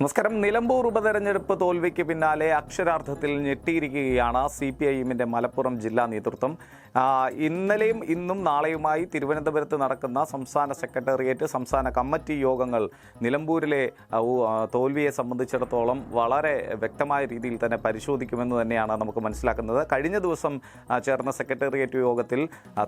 നമസ്കാരം. നിലമ്പൂർ ഉപതെരഞ്ഞെടുപ്പ് തോൽവിക്ക് പിന്നാലെ അക്ഷരാർത്ഥത്തിൽ ഞെട്ടിയിരിക്കുകയാണ് സി പി ഐ എമ്മിന്റെ മലപ്പുറം ജില്ലാ നേതൃത്വം. ഇന്നലെയും ഇന്നും നാളെയുമായി തിരുവനന്തപുരത്ത് നടക്കുന്ന സംസ്ഥാന സെക്രട്ടേറിയറ്റ് സംസ്ഥാന കമ്മിറ്റി യോഗങ്ങൾ നിലമ്പൂരിലെ തോൽവിയെ സംബന്ധിച്ചിടത്തോളം വളരെ വ്യക്തമായ രീതിയിൽ തന്നെ പരിശോധിക്കുമെന്ന് തന്നെയാണ് നമുക്ക് മനസ്സിലാക്കുന്നത്. കഴിഞ്ഞ ദിവസം ചേർന്ന സെക്രട്ടേറിയറ്റ് യോഗത്തിൽ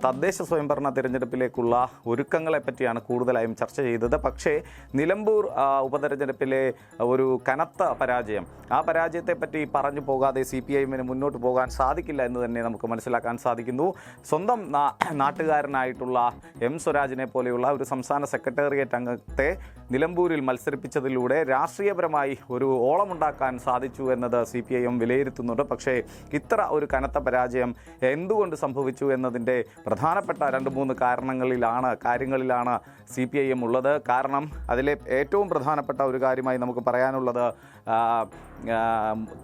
തദ്ദേശ സ്വയംഭരണ തിരഞ്ഞെടുപ്പിലേക്കുള്ള ഒരുക്കങ്ങളെ പറ്റിയാണ് കൂടുതലായും ചർച്ച ചെയ്തത്. പക്ഷേ നിലമ്പൂർ ഉപതെരഞ്ഞെടുപ്പിലെ ഒരു കനത്ത പരാജയം. ആ പരാജയത്തെ പറ്റി പറഞ്ഞു പോകാതെ സി പി ഐഎമ്മിന് മുന്നോട്ട് പോകാൻ സാധിക്കില്ല എന്ന് തന്നെ നമുക്ക് മനസ്സിലാക്കാൻ സാധിക്കുന്നു. സ്വന്തം നാട്ടുകാരനായിട്ടുള്ള എം സ്വരാജിനെ പോലെയുള്ള ഒരു സംസ്ഥാന സെക്രട്ടേറിയറ്റ് അംഗത്തെ നിലമ്പൂരിൽ മത്സരിപ്പിച്ചതിലൂടെ രാഷ്ട്രീയപരമായി ഒരു ഓളമുണ്ടാക്കാൻ സാധിച്ചു എന്നത് സി പി ഐ എം വിലയിരുത്തുന്നുണ്ട്. പക്ഷേ ഇത്ര ഒരു കനത്ത പരാജയം എന്തുകൊണ്ട് സംഭവിച്ചു എന്നതിന്റെ പ്രധാനപ്പെട്ട രണ്ട് മൂന്ന് കാരണങ്ങളിലാണ് കാര്യങ്ങളിലാണ് സി പി ഐ എം ഉള്ളത്. കാരണം അതിലെ ഏറ്റവും പ്രധാനപ്പെട്ട ഒരു കാര്യമായി നമുക്ക് പറയാനുള്ളത്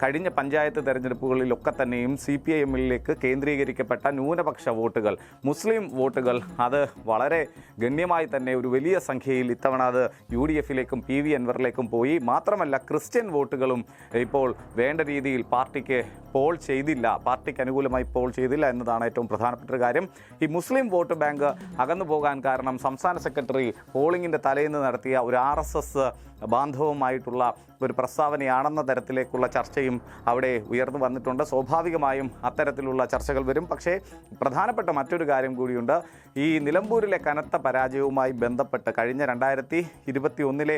കഴിഞ്ഞ പഞ്ചായത്ത് തെരഞ്ഞെടുപ്പുകളിലൊക്കെ തന്നെയും സി പി ഐ എമ്മിലേക്ക് കേന്ദ്രീകരിക്കപ്പെട്ട ന്യൂനപക്ഷ വോട്ടുകൾ മുസ്ലിം വോട്ടുകൾ അത് വളരെ ഗണ്യമായി തന്നെ ഒരു വലിയ സംഖ്യയിൽ ഇത്തവണ അത് യു ഡി എഫിലേക്കും പി വി അൻവറിലേക്കും പോയി. മാത്രമല്ല ക്രിസ്ത്യൻ വോട്ടുകളും ഇപ്പോൾ വേണ്ട രീതിയിൽ പാർട്ടിക്ക് പോൾ ചെയ്തില്ല. പാർട്ടിക്ക് അനുകൂലമായി പോൾ ചെയ്തില്ല എന്നതാണ് ഏറ്റവും പ്രധാനപ്പെട്ട ഒരു കാര്യം. ഈ മുസ്ലിം വോട്ട് ബാങ്ക് അകന്നു പോകാൻ കാരണം സംസ്ഥാന സെക്രട്ടറി പോളിംഗിന്റെ തലേന്ന് നടത്തിയ ഒരു ആർ എസ് എസ് ബാന്ധവമായിട്ടുള്ള ഒരു പ്രസ്താവനയാണെന്ന തരത്തിലേക്കുള്ള ചർച്ചയും അവിടെ ഉയർന്നു വന്നിട്ടുണ്ട്. സ്വാഭാവികമായും അത്തരത്തിലുള്ള ചർച്ചകൾ വരും. പക്ഷേ പ്രധാനപ്പെട്ട മറ്റൊരു കാര്യം കൂടിയുണ്ട്. ഈ നിലമ്പൂരിലെ കനത്ത പരാജയവുമായി ബന്ധപ്പെട്ട് കഴിഞ്ഞ രണ്ടായിരത്തി ഇരുപത്തി ഒന്നിലെ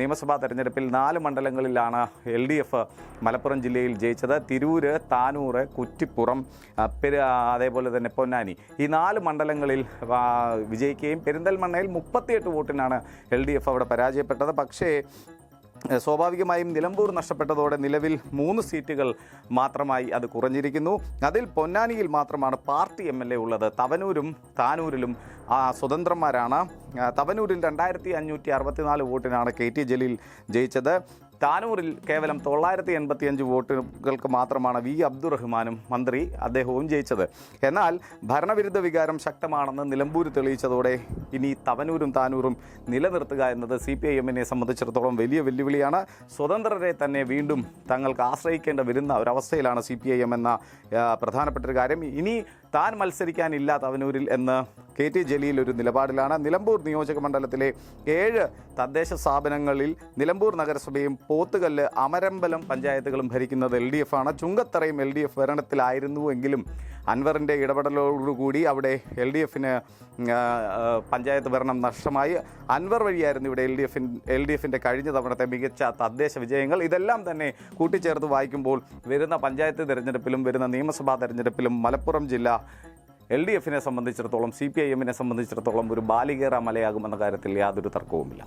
നിയമസഭാ തെരഞ്ഞെടുപ്പിൽ നാല് മണ്ഡലങ്ങളിലാണ് എൽ ഡി എഫ് മലപ്പുറം ജില്ലയിൽ ജയിച്ചത്. തിരൂര് താനൂറ് കുറ്റിപ്പുറം പെരു അതേപോലെ തന്നെ പൊന്നാനി. ഈ നാല് മണ്ഡലങ്ങളിൽ വിജയിക്കുകയും പെരിന്തൽമണ്ണയിൽ മുപ്പത്തിയെട്ട് വോട്ടിനാണ് എൽ ഡി എഫ് അവിടെ പരാജയപ്പെട്ടത്. പക്ഷേ സ്വാഭാവികമായും നിലമ്പൂർ നഷ്ടപ്പെട്ടതോടെ നിലവിൽ മൂന്ന് സീറ്റുകൾ മാത്രമായി അത് കുറഞ്ഞിരിക്കുന്നു. അതിൽ പൊന്നാനിയിൽ മാത്രമാണ് പാർട്ടി എം ഉള്ളത്. തവനൂരും താനൂരിലും സ്വതന്ത്രന്മാരാണ്. തവനൂരിൽ രണ്ടായിരത്തി അഞ്ഞൂറ്റി അറുപത്തിനാല് വോട്ടിനാണ് കെ ടി ജലീൽ ജയിച്ചത്. താനൂരിൽ കേവലം തൊള്ളായിരത്തി എൺപത്തിയഞ്ച് വോട്ടുകൾക്ക് മാത്രമാണ് വി അബ്ദുറഹ്മാനും മന്ത്രി അദ്ദേഹവും ജയിച്ചത്. എന്നാൽ ഭരണവിരുദ്ധ വികാരം ശക്തമാണെന്ന് നിലമ്പൂർ തെളിയിച്ചതോടെ ഇനി തവനൂരും താനൂരും നിലനിർത്തുക എന്നത് സി പി ഐ എമ്മിനെ സംബന്ധിച്ചിടത്തോളം വലിയ വെല്ലുവിളിയാണ്. സ്വതന്ത്രരെ തന്നെ വീണ്ടും തങ്ങൾക്ക് ആശ്രയിക്കേണ്ട വരുന്ന ഒരവസ്ഥയിലാണ് സി പി ഐ എം എന്ന പ്രധാനപ്പെട്ടൊരു കാര്യം. ഇനി താൻ മത്സരിക്കാനില്ല തവനൂരിൽ എന്ന് കെ ടി ജലീൽ ഒരു നിലപാടിലാണ്. നിലമ്പൂർ നിയോജക മണ്ഡലത്തിലെ ഏഴ് തദ്ദേശ സ്ഥാപനങ്ങളിൽ നിലമ്പൂർ നഗരസഭയും പോത്തുകല്ല് അമരമ്പലം പഞ്ചായത്തുകളും ഭരിക്കുന്നത് എൽ ഡി എഫ് ആണ്. ചുങ്കത്തറയും എൽ ഡി എഫ് ഭരണത്തിലായിരുന്നുവെങ്കിലും അൻവറിന്റെ ഇടപെടലോടുകൂടി അവിടെ എൽ ഡി എഫിന് പഞ്ചായത്ത് ഭരണം നഷ്ടമായി. അൻവർ വഴിയായിരുന്നു ഇവിടെ എൽ ഡി എഫിൻ എൽ ഡി എഫിന്റെ കഴിഞ്ഞ തവണത്തെ മികച്ച തദ്ദേശ വിജയങ്ങൾ. ഇതെല്ലാം തന്നെ കൂട്ടിച്ചേർത്ത് വായിക്കുമ്പോൾ വരുന്ന പഞ്ചായത്ത് തിരഞ്ഞെടുപ്പിലും വരുന്ന നിയമസഭാ തിരഞ്ഞെടുപ്പിലും മലപ്പുറം ജില്ല എൽ ഡി എഫിനെ സംബന്ധിച്ചിടത്തോളം സി പി ഐ എമ്മിനെ സംബന്ധിച്ചിടത്തോളം ഒരു ബാലികേറ മലയാകുമെന്ന കാര്യത്തിൽ യാതൊരു തർക്കവുമില്ല.